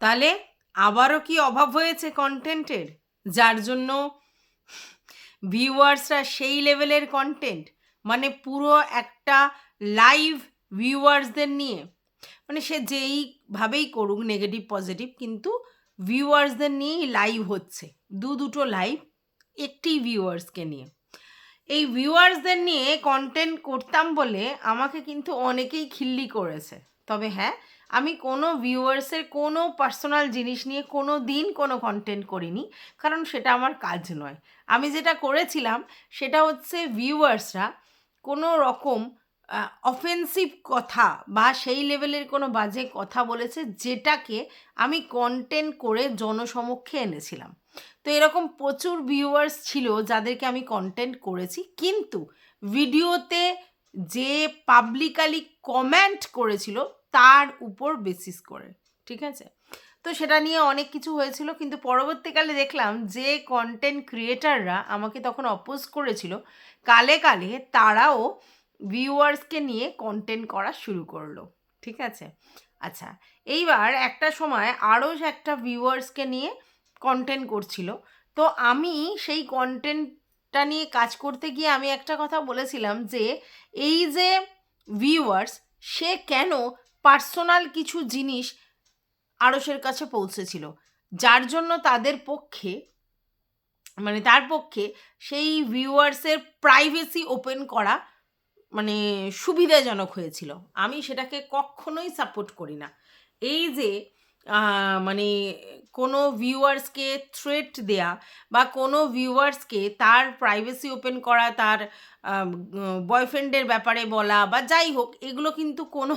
তাহলে আবারও কি অভাব হয়েছে কন্টেন্টের যার জন্য ভিউয়ার্সরা সেই লেভেলের কন্টেন্ট মানে পুরো একটা লাইভ ভিউয়ার্সদের নিয়ে। মানে সে যেইভাবেই করুক নেগেটিভ পজিটিভ কিন্তু ভিউয়ার্সদের নিয়েই লাইভ হচ্ছে। দু দুটো লাইভ একটি ভিউয়ার্সকে নিয়ে। এই ভিউয়ার্সদের নিয়ে কন্টেন্ট করতাম বলে আমাকে কিন্তু অনেকেই খিল্লি করেছে। তবে হ্যাঁ আমি কোনো ভিউয়ার্সের কোনো পার্সোনাল জিনিস নিয়ে কোনো দিন কোনো কন্টেন্ট করিনি, কারণ সেটা আমার কাজ নয়। আমি যেটা করেছিলাম সেটা হচ্ছে ভিউয়ার্সরা কোনো রকম অফেন্সিভ কথা বা সেই লেভেলের কোনো বাজে কথা বলেছে যেটাকে আমি কন্টেন্ট করে জনসমক্ষে এনেছিলাম। তো এরকম প্রচুর ভিউয়ার্স ছিল যাদেরকে আমি কন্টেন্ট করেছি, কিন্তু ভিডিওতে যে পাবলিকালি কমেন্ট করেছিল তার উপর বেসিস করে, ঠিক আছে? তো সেটা নিয়ে অনেক কিছু হয়েছিল, কিন্তু পরবর্তীকালে দেখলাম যে কন্টেন্ট ক্রিয়েটাররা আমাকে তখন অপোজ করেছিল, কালে কালে তারাও ভিউয়ার্সকে নিয়ে কন্টেন্ট করা শুরু করল, ঠিক আছে? আচ্ছা এইবার একটা সময় আরও একটা ভিউয়ার্সকে নিয়ে কন্টেন্ট করছিল, তো আমি সেই কন্টেন্টটা নিয়ে কাজ করতে গিয়ে আমি একটা কথা বলেছিলাম যে, এই যে ভিউয়ার্স সে কেন পার্সোনাল কিছু জিনিস আড়সের কাছে পৌঁছেছিল, যার জন্য তাদের পক্ষে মানে তার পক্ষে সেই ভিউয়ার্সের প্রাইভেসি ওপেন করা মানে সুবিধাজনক হয়েছিল। আমি সেটাকে কখনোই সাপোর্ট করি না। এই যে মানে কোনো ভিউয়ার্সকে থ্রেট দেয়া বা কোনো ভিউয়ার্সকে তার প্রাইভেসি ওপেন করা, তার বয়ফ্রেন্ডের ব্যাপারে বলা বা যাই হোক, এগুলো কিন্তু কোনো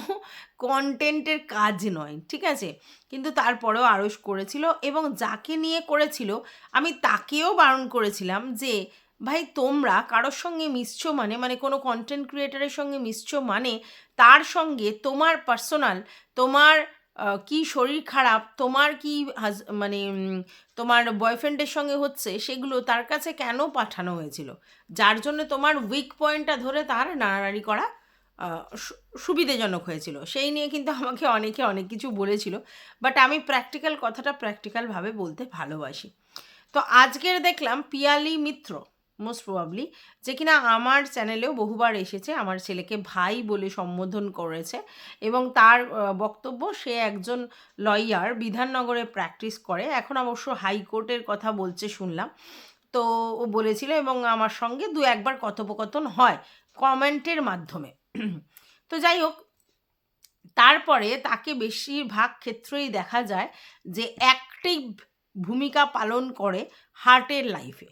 কন্টেন্টের কাজ নয়, ঠিক আছে? কিন্তু তারপরেও আড়স করেছিল এবং যাকে নিয়ে করেছিল, আমি তাকেও বারণ করেছিলাম যে, ভাই, তোমরা কারোর সঙ্গে মিশছো মানে মানে কোনো কন্টেন্ট ক্রিয়েটারের সঙ্গে মিশছো মানে তার সঙ্গে তোমার পার্সোনাল তোমার কি শরীর খারাপ? তোমার কি হাজ মানে তোমার বয়ফ্রেন্ডের সঙ্গে হচ্ছে সেগুলো তার কাছে কেন পাঠানো হয়েছিল? যার জন্য তোমার উইক পয়েন্টটা ধরে তার নাড়ানাড়ি করা সুবিধাজনক হয়েছিল। সেই নিয়ে কিন্তু আমাকে অনেকে অনেক কিছু বলেছিল। বাট আমি প্র্যাকটিক্যাল কথাটা প্র্যাকটিক্যালভাবে বলতে ভালোবাসি। তো আজকের দেখলাম পিয়ালি মিত্র। মোস্ট প্রবাবলি যে কিনা আমার চ্যানেলেও বহুবার এসেছে, আমার ছেলেকে ভাই বলে সম্বোধন করেছে এবং তার বক্তব্য সে একজন লয়ার বিধাননগরে প্র্যাকটিস করে। এখন অবশ্য হাইকোর্টের কথা বলছে শুনলাম। তো ও বলেছিল এবং আমার সঙ্গে দু একবার কথোপকথন হয় কমেন্টের মাধ্যমে। তো যাই হোক, তারপরে তাকে বেশিরভাগ ক্ষেত্রেই দেখা যায় যে অ্যাক্টিভ ভূমিকা পালন করে হার্টের লাইফে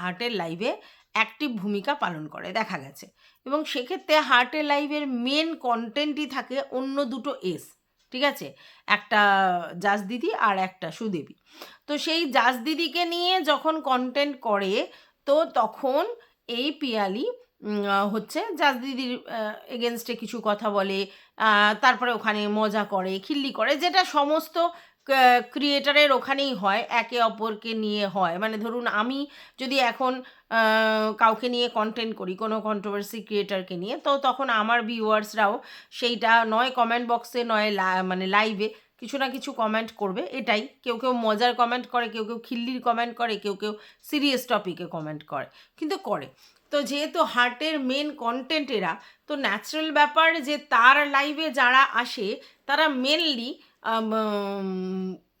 হার্টের লাইভে অ্যাক্টিভ ভূমিকা পালন করে, দেখা গেছে। এবং সেক্ষেত্রে হার্টের লাইভের মেন কন্টেন্টই থাকে অন্য দুটো এস ঠিক আছে? একটা জাজ দিদি আর একটা সুদেবী। তো সেই জাজ দিদিকে নিয়ে যখন কন্টেন্ট করে, তো তখন এই পিয়ালি হচ্ছে জাজ দিদির এগেনস্টে কিছু কথা বলে তারপরে ওখানে মজা করে, খিল্লি করে, যেটা সমস্ত ক্রিয়েটারের ওখানেই হয়, একে অপরকে নিয়ে হয়। মানে ধরুন আমি যদি এখন কাউকে নিয়ে কন্টেন্ট করি, কোনো কন্ট্রোভার্সি ক্রিয়েটারকে নিয়ে, তো তখন আমার ভিউয়ার্সরাও সেইটা নয় কমেন্ট বক্সে নয় মানে লাইভে কিছু না কিছু কমেন্ট করবে, এটাই। কেউ কেউ মজার কমেন্ট করে, কেউ কেউ খিল্লির কমেন্ট করে, কেউ কেউ সিরিয়াস টপিকে কমেন্ট করে, কিন্তু করে। তো যেহেতু হার্টের মেন কন্টেন্ট এরা, তো ন্যাচারাল ব্যাপার যে তার লাইভে যারা আসে, তারা মেনলি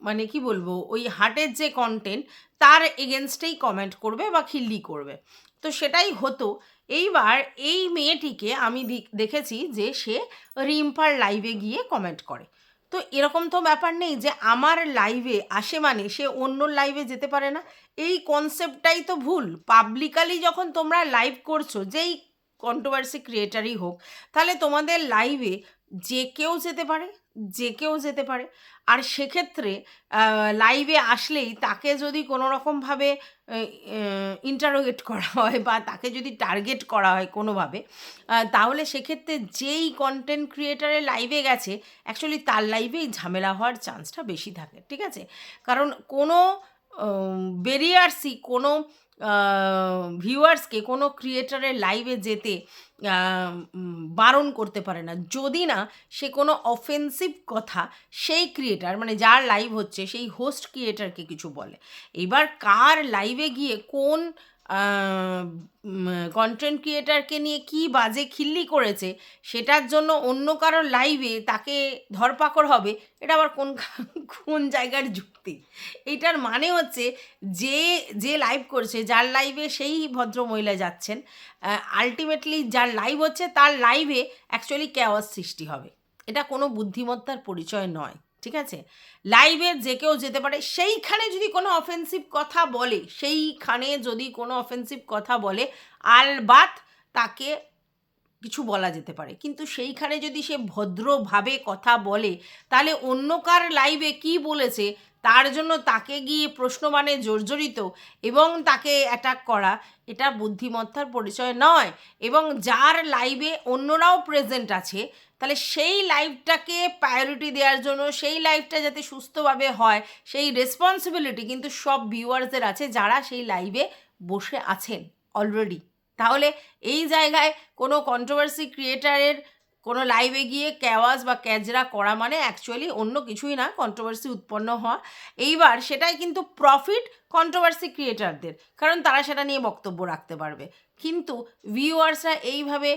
মানে কি বলব, ওই হার্টের যে কন্টেন্ট তার এগেনস্টেই কমেন্ট করবে বা খিল্লি করবে। তো সেটাই হতো। এইবার এই মেয়েটিকে আমি দেখেছি যে সে রিম্পার লাইভে গিয়ে কমেন্ট করে। তো এরকম তো ব্যাপার নেই যে আমার লাইভে আসে মানে সে অন্য লাইভে যেতে পারে না। এই কনসেপ্টটাই তো ভুল। পাবলিকালি যখন তোমরা লাইভ করছ, যেই কন্ট্রোভার্সি ক্রিয়েটারই হোক, তাহলে তোমাদের লাইভে যে কেউ যেতে পারে যে কেউ যেতে পারে। আর সেক্ষেত্রে লাইভে আসলেই তাকে যদি কোনো রকমভাবে ইন্টারোগেট করা হয় বা তাকে যদি টার্গেট করা হয় কোনোভাবে তাহলে সেক্ষেত্রে যেই কন্টেন্ট ক্রিয়েটারের লাইভে গেছে অ্যাকচুয়ালি তার লাইভেই ঝামেলা হওয়ার চান্সটা বেশি থাকে ঠিক আছে? কারণ কোনো উম, বেরিয়ে আসছি কোনো ভিউয়ার্সকে কোনো ক্রিয়েটারের লাইভে যেতে বারণ করতে পারে না। যদি না, সে কোনো অফেন্সিভ কথা সেই ক্রিয়েটার মানে যার লাইভ হচ্ছে, সেই হোস্ট ক্রিয়েটারকে কিছু বলে। এবার কার লাইভে গিয়ে কোন কন্টেন্ট ক্রিয়েটারকে নিয়ে কি বাজে খিল্লি করেছে, সেটার জন্য অন্য কারোর লাইভে তাকে ধরপাকড় হবে, এটা আবার কোন কোন জায়গার যুক্তি? এটার মানে হচ্ছে যে যে লাইভ করছে, যার লাইভে সেই ভদ্র মহিলা যাচ্ছেন আলটিমেটলি যার লাইভ হচ্ছে, তার লাইভে অ্যাকচুয়ালি ক্যাওয়াজ সৃষ্টি হবে। এটা কোনো বুদ্ধিমত্তার পরিচয় নয়। ঠিক আছে? লাইভে যে কেউ যেতে পারে, সেইখানে যদি কোনো অফেন্সিভ কথা বলে, সেইখানে যদি কোনো অফেন্সিভ কথা বলে, আলবাত তাকে কিছু বলা যেতে পারে। কিন্তু সেইখানে যদি সে ভদ্রভাবে কথা বলে, তাহলে অন্য কার লাইভে কি বলেছে, তার জন্য তাকে গিয়ে প্রশ্নমানে জর্জরিত এবং তাকে অ্যাটাক করা, এটা বুদ্ধিমত্তার পরিচয় নয়। এবং যার লাইভে অন্যরাও প্রেজেন্ট আছে তাহলে সেই লাইভটাকে প্রায়োরিটি দেওয়ার জন্য, সেই লাইভটা যাতে সুস্থভাবে হয়, সেই রেসপন্সিবিলিটি কিন্তু সব ভিউয়ার্সদের আছে যারা সেই লাইভে বসে আছেন অলরেডি তাহলে এই জায়গায় কোনো কন্ট্রোভার্সি ক্রিয়েটারের কোনো লাইভে গিয়ে ক্যাওয়াজ বা ক্যাজরা করা মানে অ্যাকচুয়ালি অন্য কিছুই না কন্ট্রোভার্সি উৎপন্ন হওয়া। এইবার সেটাই কিন্তু প্রফিট কন্ট্রোভার্সি ক্রিয়েটারদের কারণ তারা সেটা নিয়ে বক্তব্য রাখতে পারবে। কিন্তু ভিউয়ার্সরা এইভাবে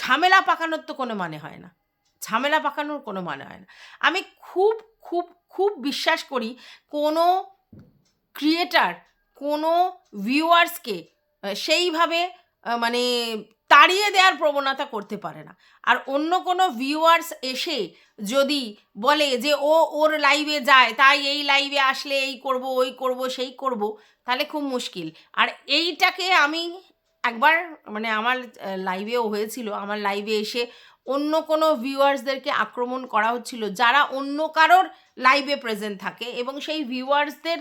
ঝামেলা পাকানোর তো কোনো মানে হয় না। ঝামেলা পাকানোর কোনো মানে হয় না। আমি খুব খুব খুব বিশ্বাস করি কোনো ক্রিয়েটার কোনো ভিউয়ার্সকে সেইভাবে মানে তাড়িয়ে দেওয়ার প্রবণতা করতে পারে না। আর অন্য কোনো ভিউয়ার্স এসে যদি বলে যে, ও ওর লাইভে যায়, তাই এই লাইভে আসলে এই করব, ওই করব, সেই করব, তাহলে খুব মুশকিল। আর এইটাকে আমি একবার মানে আমার লাইভেও হয়েছিল আমার লাইভে এসে অন্য কোনো ভিউয়ার্সদেরকে আক্রমণ করা হচ্ছিল, যারা অন্য কারোর লাইভে প্রেজেন্ট থাকে এবং সেই ভিউয়ার্সদের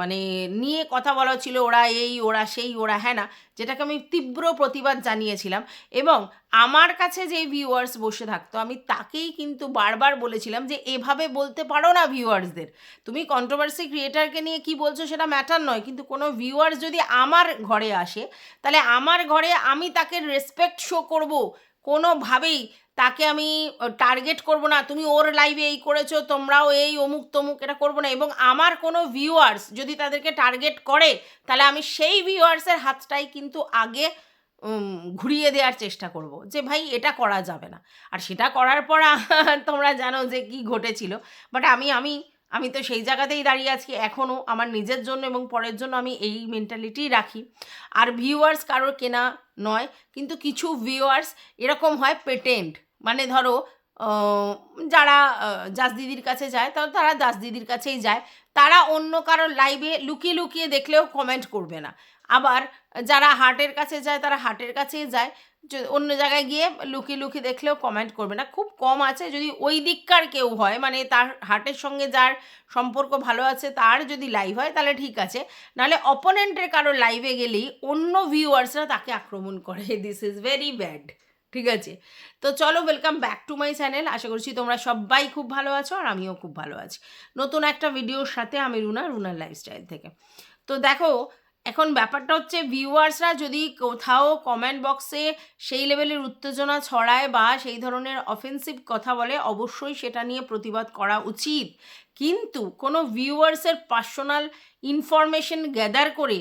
মানে নিয়ে কথা বলা হচ্ছিল, ওরা এই, ওরা সেই, ওরা হ্যাঁ না, যেটাকে আমি তীব্র প্রতিবাদ জানিয়েছিলাম এবং আমার কাছে যেই ভিউয়ার্স বসে থাকতো, আমি তাকেই কিন্তু বারবার বলেছিলাম যে, এভাবে বলতে পারো না ভিউয়ার্সদের। তুমি কন্ট্রোভার্সি ক্রিয়েটারকে নিয়ে কি বলছো সেটা ম্যাটার নয়, কিন্তু কোনো ভিউয়ার্স যদি আমার ঘরে আসে, তাহলে আমার ঘরে আমি তাকে রেসপেক্ট শো করব কোনোভাবেই তাকে আমি টার্গেট করব না। তুমি ওর লাইভে এই করেছ, তোমরাও এই, অমুক, তমুক, এটা করব না। এবং আমার কোনো ভিউয়ার্স যদি তাদেরকে টার্গেট করে, তাহলে আমি সেই ভিউয়ার্সের হাতটাই কিন্তু আগে ঘুরিয়ে দেওয়ার চেষ্টা করব যে, ভাই, এটা করা যাবে না। আর সেটা করার পর তোমরা জানো যে, কি ঘটেছিল। বাট আমি আমি আমি তো সেই জায়গাতেই দাঁড়িয়ে আছি এখনও আমার নিজের জন্য এবং পরের জন্য আমি এই মেন্টালিটিই রাখি। আর ভিউয়ার্স কারোর কেনা নয়, কিন্তু কিছু ভিউয়ার্স এরকম হয় পেটেন্ট মানে ধরো যারা জাস দিদির কাছে যায়, তাহলে তারা দাস দিদির কাছেই যায়। তারা অন্য কারোর লাইভে লুকিয়ে লুকিয়ে দেখলেও কমেন্ট করবে না। আবার যারা হার্টের কাছে যায়, তারা হার্টের কাছেই যায়। অন্য জায়গায় গিয়ে লুকিয়ে লুকিয়ে দেখলেও কমেন্ট করবে না। খুব কম আছে যদি ওই দিককার কেউ হয় মানে তার হার্টের সঙ্গে যার সম্পর্ক ভালো আছে, তার যদি লাইভ হয় তাহলে ঠিক আছে। নাহলে অপোনেন্টের কারও লাইভে গেলেই অন্য ভিউয়ার্সরা তাকে আক্রমণ করে। দিস ইজ ভেরি ব্যাড ঠিক আছে? তো চলো welcome back to my channel আশা করছি তোমরা সবাই খুব ভালো আছো আর আমিও খুব ভালো আছি। নতুন একটা ভিডিওর সাথে আমি রুনা, রুনার লাইফস্টাইল থেকে। তো দেখো এখন ব্যাপারটা হচ্ছে ভিউয়ার্সরা যদি কোথাও কমেন্ট বক্সে সেই লেভেলের উত্তেজনা ছড়ায় বা সেই ধরনের অফেন্সিভ কথা বলে, অবশ্যই সেটা নিয়ে প্রতিবাদ করা উচিত। কিন্তু কোনো ভিউয়ার্সের পার্সোনাল ইনফরমেশন গ্যাদার করে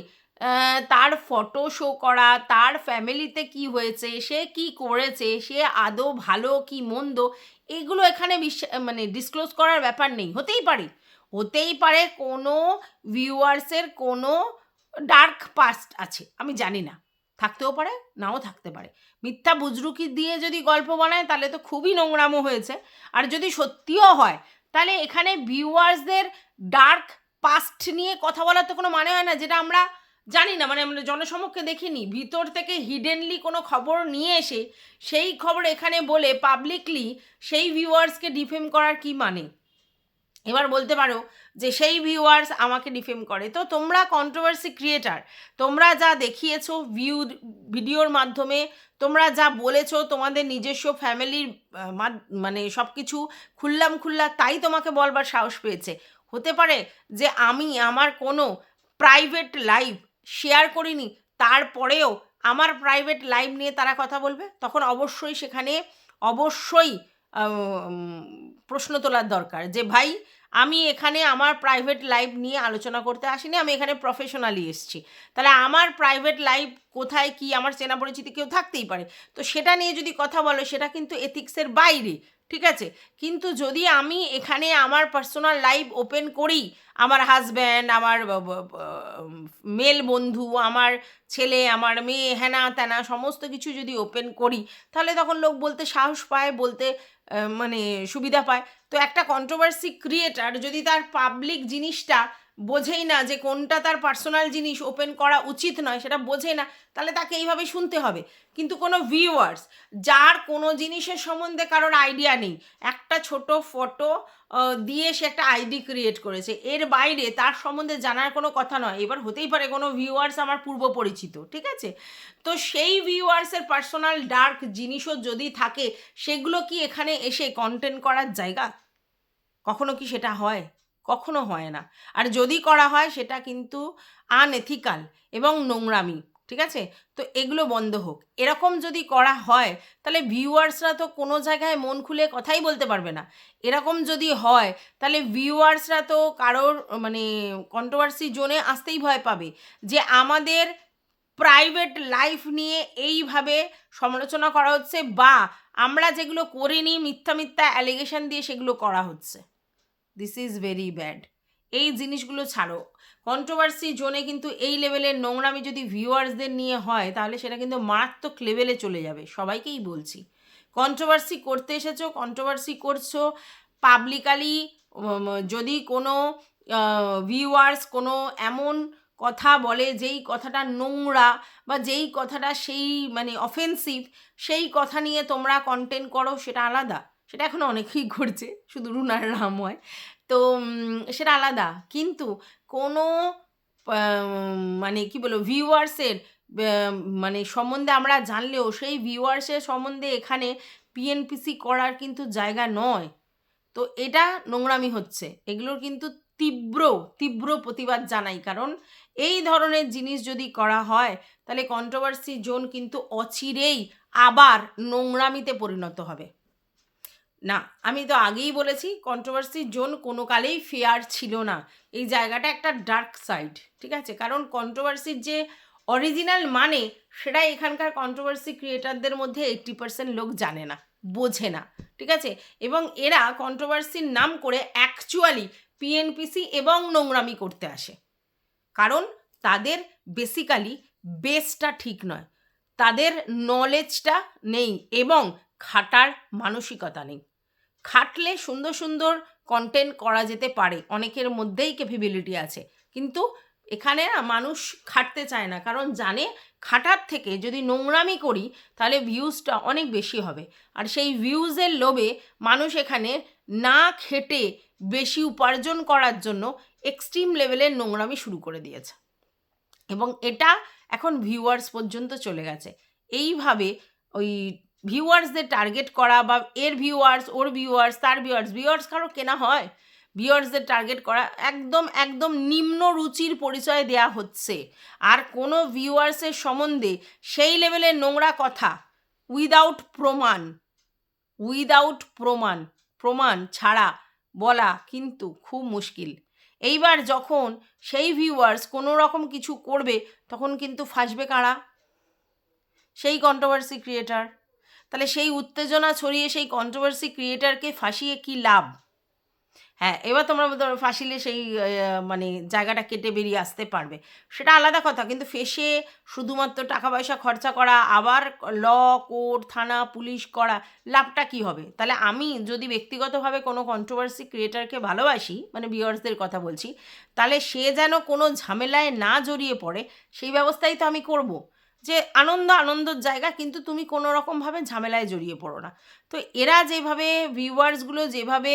তার ফটো শো করা, তার ফ্যামিলিতে কি হয়েছে, সে কি করেছে, সে আদৌ ভালো কি মন্দ, এগুলো এখানে মানে ডিসক্লোজ করার ব্যাপার নেই। হতেই পারে। হতেই পারে কোনো ভিউয়ার্সের কোনো ডার্ক পাস্ট আছে, আমি জানি না। থাকতেও পারে, নাও থাকতে পারে। মিথ্যা বুজরুকি দিয়ে যদি গল্প বানায়, তাহলে তো খুবই নোংরামো হয়েছে। আর যদি সত্যিও হয়, তাহলে এখানে ভিউয়ার্সদের ডার্ক পাস্ট নিয়ে কথা বলার তো কোনো মানে হয় না, যেটা আমরা জানি না। মানে আমরা জনসমক্ষে দেখিনি। ভিতর থেকে হিডেনলি কোনো খবর নিয়ে এসে, সেই খবর এখানে বলে পাবলিকলি সেই ভিউয়ার্সকে ডিফেম করার কি মানে? এবার বলতে পারো যে সেই ভিউয়ার্স আমাকে ডিফেম করে। তো তোমরা কন্ট্রোভার্সি ক্রিয়েটার তোমরা যা দেখিয়েছো ভিউ ভিডিওর মাধ্যমে, তোমরা যা বলেছ তোমাদের নিজস্ব ফ্যামিলির মানে সব কিছু খুললাম খুল্লা, তাই তোমাকে বলবার সাহস পেয়েছে। হতে পারে যে আমি আমার কোনো প্রাইভেট লাইফ শেয়ার করিনি, তারপরেও আমার প্রাইভেট লাইফ নিয়ে তারা কথা বলবে? তখন অবশ্যই সেখানে অবশ্যই প্রশ্ন তোলার দরকার যে ভাই আমি এখানে আমার প্রাইভেট লাইফ নিয়ে আলোচনা করতে আসিনি, আমি এখানে প্রফেশনালি এসেছি। তাহলে আমার প্রাইভেট লাইফ কোথায় কি, আমার চেনা পরিচিতি কেউ থাকতেই পারে? তো সেটা নিয়ে যদি কথা বলো, সেটা কিন্তু এথিক্সের বাইরে। ঠিক আছে? কিন্তু যদি আমি এখানে আমার পার্সোনাল লাইফ ওপেন করি, আমার হাজব্যান্ড আমার মেল বন্ধু, আমার ছেলে, আমার মেয়ে, হেনা, তেনা, সমস্ত কিছু যদি ওপেন করি, তাহলে তখন লোক বলতে সাহস পায়, বলতে মানে সুবিধা পায়। তো একটা কন্ট্রোভার্সি ক্রিয়েটার যদি তার পাবলিক জিনিসটা বোঝেই না যে কোনটা তার পার্সোনাল জিনিস ওপেন করা উচিত নয়, সেটা বোঝে না, তাহলে তাকে এইভাবে শুনতে হবে। কিন্তু কোনো ভিউয়ার্স যার কোনো জিনিসের সম্বন্ধে কারোর আইডিয়া নেই, একটা ছোট ফটো দিয়ে সে একটা আইডি ক্রিয়েট করেছে, এর বাইরে তার সম্বন্ধে জানার কোনো কথা নয়। এবার হতেই পারে কোনো ভিউয়ার্স আমার পূর্ব পরিচিত, ঠিক আছে? তো সেই ভিউয়ার্সের পার্সোনাল ডার্ক জিনিসও যদি থাকে, সেগুলো কি এখানে এসে কন্টেন্ট করার জায়গা? কখনো কি সেটা হয়? কখনো হয় না। আর যদি করা হয়, সেটা কিন্তু আনএথিক্যাল এবং নোংরামি, ঠিক আছে? তো এগুলো বন্ধ হোক। এরকম যদি করা হয়, তাহলে ভিউয়ার্সরা তো কোনো জায়গায় মন খুলে কথাই বলতে পারবে না। এরকম যদি হয়, তাহলে ভিউয়ার্সরা তো কারোর মানে কন্ট্রোভার্সি জোনে আসতেই ভয় পাবে যে আমাদের প্রাইভেট লাইফ নিয়ে এইভাবে সমালোচনা করা হচ্ছে বা আমরা যেগুলো করিনি, মিথ্যা মিথ্যা অ্যালিগেশন দিয়ে সেগুলো করা হচ্ছে। দিস ইজ ভেরি ব্যাড এই জিনিসগুলো ছাড়ো। কন্ট্রোভার্সি জোনে কিন্তু এই লেভেলের নোংরামি যদি ভিউয়ার্সদের নিয়ে হয়, তাহলে সেটা কিন্তু মারাত্মক লেভেলে চলে যাবে। সবাইকেই বলছি। কন্ট্রোভার্সি করতে এসেছ কন্ট্রোভার্সি করছ পাবলিকালি যদি কোনো ভিউয়ার্স কোনো এমন কথা বলে, যেই কথাটা নোংরা বা যেই কথাটা সেই মানে অফেন্সিভ সেই কথা নিয়ে তোমরা কন্টেন্ট করো, সেটা আলাদা। সেটা এখন অনেকেই করছে, শুধু রুনার নাম হয়। তো সেটা আলাদা। কিন্তু কোনো মানে কি বলব ভিউয়ার্সের মানে সম্বন্ধে আমরা জানলেও সেই ভিউয়ার্সের সম্বন্ধে এখানে পিএনপিসি করার কিন্তু জায়গা নয়। তো এটা নোংরামি হচ্ছে। এগুলোর কিন্তু তীব্র তীব্র প্রতিবাদ জানাই। কারণ এই ধরনের জিনিস যদি করা হয়, তাহলে কন্ট্রোভার্সি জোন কিন্তু অচিরেই আবার নোংরামিতে পরিণত হবে। না, আমি তো আগেই বলেছি কন্ট্রোভার্সি জোন কোনো কালেই ফেয়ার ছিল না। এই জায়গাটা একটা ডার্ক সাইড ঠিক আছে? কারণ কন্ট্রোভার্সির যে অরিজিনাল মানে সেটা এখানকার কন্ট্রোভার্সি ক্রিয়েটারদের মধ্যে এইট্টি পার্সেন্ট লোক জানে না, বোঝে না, ঠিক আছে? এবং এরা কন্ট্রোভার্সির নাম করে অ্যাকচুয়ালি পিএনপিসি এবং নোংরামি করতে আসে। কারণ তাদের বেসিক্যালি বেসটা ঠিক নয়, তাদের নলেজটা নেই এবং খাটার মানসিকতা নেই। খাটলে সুন্দর সুন্দর কন্টেন্ট করা যেতে পারে। অনেকের মধ্যেই ক্যাপেবিলিটি আছে। কিন্তু এখানে না মানুষ খাটতে চায় না। কারণ জানে খাটার থেকে যদি নোংরামি করি, তাহলে ভিউজটা অনেক বেশি হবে। আর সেই ভিউজের লোভে মানুষ এখানে না খেটে বেশি উপার্জন করার জন্য এক্সট্রিম লেভেলের নোংরামি শুরু করে দিয়েছে। এবং এটা এখন ভিউয়ার্স পর্যন্ত চলে গেছে। এইভাবে ওই ভিউয়ার্সদের টার্গেট করা বা এর ভিউয়ার্স ওর ভিউয়ার্স তার ভিউয়ার্স ভিউয়ার্স কারও কেনা হয় ভিউয়ার্সদের টার্গেট করা একদম একদম নিম্ন রুচির পরিচয় দেয়া হচ্ছে। আর কোনো ভিউয়ার্সের সম্বন্ধে সেই লেভেলের নোংরা কথা উইদাউট প্রমাণ উইদাউট প্রমাণ প্রমাণ ছাড়া বলা কিন্তু খুব মুশকিল। এইবার যখন সেই ভিউয়ার্স কোনো রকম কিছু করবে, তখন কিন্তু ফাঁসবে কারা? সেই কন্ট্রোভার্সি ক্রিয়েটার তাহলে সেই উত্তেজনা ছড়িয়ে সেই কন্ট্রোভার্সি ক্রিয়েটারকে ফাঁসিয়ে কি লাভ? হ্যাঁ এবার তোমরা ফাঁসিলে সেই মানে জায়গাটা কেটে বেরিয়ে আসতে পারবে। সেটা আলাদা কথা, কিন্তু ফেসে শুধুমাত্র টাকা পয়সা খরচা করা, আবার ল, কোর্ট, থানা, পুলিশ করা, লাভটা কি হবে? তাহলে আমি যদি ব্যক্তিগতভাবে কোনো কন্ট্রোভার্সি ক্রিয়েটারকে ভালোবাসি মানে ভিউয়ার্সদের কথা বলছি, তাহলে সে যেন কোনো ঝামেলায় না জড়িয়ে পড়ে, সেই ব্যবস্থাই তো আমি করব। যে আনন্দ আনন্দর জায়গা, কিন্তু তুমি কোনো রকমভাবে ঝামেলায় জড়িয়ে পড়ো না। তো এরা যেভাবে ভিউয়ার্সগুলো যেভাবে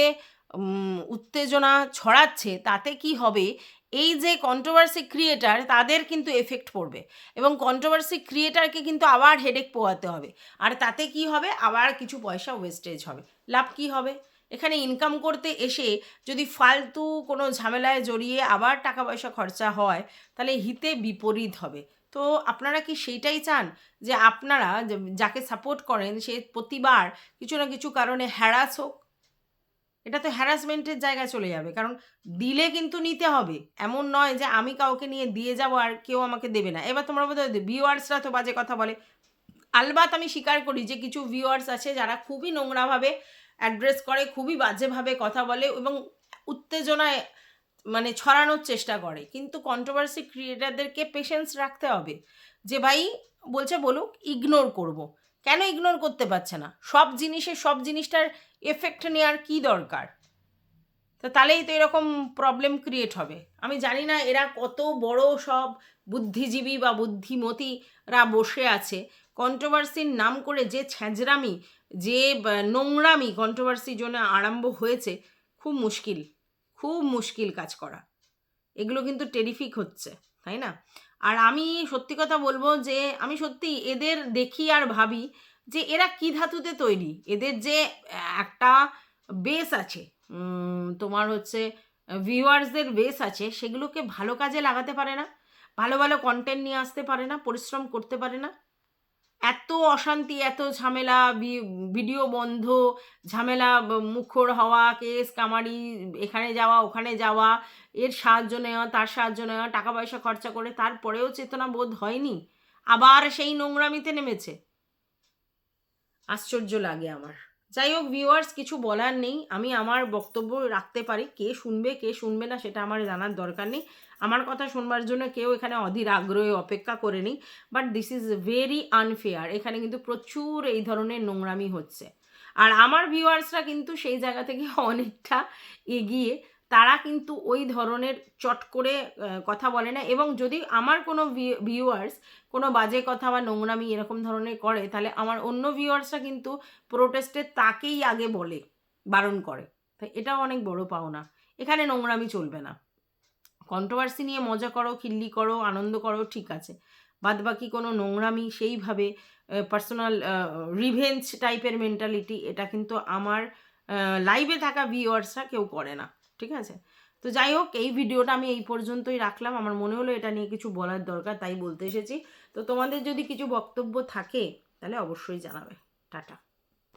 উত্তেজনা ছড়াচ্ছে, তাতে কি হবে? এই যে কন্ট্রোভার্সি ক্রিয়েটার তাদের কিন্তু এফেক্ট পড়বে। এবং কন্ট্রোভার্সি ক্রিয়েটারকে কিন্তু আবার হেডেক পোয়াতে হবে। আর তাতে কি হবে? আবার কিছু পয়সা ওয়েস্টেজ হবে। লাভ কি হবে? এখানে ইনকাম করতে এসে যদি ফালতু কোনো ঝামেলায় জড়িয়ে আবার টাকা পয়সা খরচা হয়, তাহলে হিতে বিপরীত হবে। তো আপনারা কি সেইটাই চান? যে আপনারা যাকে সাপোর্ট করেন, সে প্রতিবার কিছু না কিছু কারণে হ্যারাস হোক? এটা তো হ্যারাসমেন্টের জায়গায় চলে যাবে। কারণ দিলে কিন্তু নিতে হবে। এমন নয় যে আমি কাউকে নিয়ে দিয়ে যাব আর কেউ আমাকে দেবে না। এবার তোমরা বোধ ভিউয়ার্সরা তো বাজে কথা বলে। আলবাত আমি স্বীকার করি যে কিছু ভিউয়ার্স আছে যারা খুবই নোংরাভাবে অ্যাড্রেস করে, খুবই বাজেভাবে কথা বলে এবং উত্তেজনায় মানে ছড়ানোর চেষ্টা করে। কিন্তু কন্ট্রোভার্সি ক্রিয়েটারদেরকে পেশেন্স রাখতে হবে যে, ভাই, বলছে বলুক ইগনোর করব। কেন ইগনোর করতে পারছে না? সব জিনিসে, সব জিনিসটার এফেক্ট নেওয়ার কি দরকার? তো তাহলেই তো এরকম প্রবলেম ক্রিয়েট হবে। আমি জানি না এরা কত বড় সব বুদ্ধিজীবী বা বুদ্ধিমতীরা বসে আছে। কন্ট্রোভার্সির নাম করে যে ছ্যাঁচড়ামি, যে নোংরামি কন্ট্রোভার্সির জন্য আরম্ভ হয়েছে, খুব মুশকিল। খুব মুশকিল কাজ করা। এগুলো কিন্তু টেরিফিক হচ্ছে, তাই না? আর আমি সত্যি কথা বলব যে, আমি সত্যি এদের দেখি আর ভাবি যে, এরা কী ধাতুতে তৈরি? এদের যে একটা বেস আছে তোমার হচ্ছে ভিউয়ার্সদের বেস আছে, সেগুলোকে ভালো কাজে লাগাতে পারে না, ভালো ভালো কন্টেন্ট নিয়ে আসতে পারে না, পরিশ্রম করতে পারে না। এত অশান্তি, এত ঝামেলা ভিডিও বন্ধ, ঝামেলা মুখর হওয়া, কেস, কামারি, এখানে যাওয়া, ওখানে যাওয়া, এর সাহায্য নেওয়া, তার সাহায্য নেওয়া, টাকা পয়সা খরচা করে তারপরেও চেতনা বোধ হয়নি। আবার সেই নোংরামিতে নেমেছে। আশ্চর্য লাগে আমার। যাই হোক ভিউয়ার্স কিছু বলার নেই। আমি আমার বক্তব্য রাখতে পারি। কে শুনবে কে শুনবে না, সেটা আমার জানার দরকার নেই। আমার কথা শুনবার জন্য কেউ এখানে অধীর আগ্রহে অপেক্ষা করে নেই। But this is very unfair এখানে কিন্তু প্রচুর এই ধরনের নোংরামি হচ্ছে। আর আমার ভিউয়ার্সরা কিন্তু সেই জায়গা থেকে অনেকটা এগিয়ে তারা কিন্তু ওই ধরনের চট করে কথা বলে না। এবং যদি আমার কোনো ভিউয়ার্স কোনো বাজে কথা বা নোংরামি এরকম ধরনের করে, তাহলে আমার অন্য ভিউয়ার্সরা কিন্তু প্রোটেস্টে তাকেই আগে বলে, বারণ করে। তাই এটাও অনেক বড় পাওনা। এখানে নোংরামি চলবে না। কন্ট্রোভার্সি নিয়ে মজা করো, খিল্লি করো, আনন্দ করো, ঠিক আছে। বাদ বাকি কোনো নোংরামি সেইভাবে পার্সোনাল রিভেঞ্জ টাইপের মেন্টালিটি এটা কিন্তু আমার লাইভে থাকা ভিউয়ার্সরা কেউ করে না। ঠিক আছে? তো যাই হোক, এই ভিডিওটা আমি এই পর্যন্তই রাখলাম। আমার মনে হলো এটা নিয়ে কিছু বলার দরকার, তাই বলতে এসেছি। তো তোমাদের যদি কিছু বক্তব্য থাকে, তাহলে অবশ্যই জানাবে। টাটা।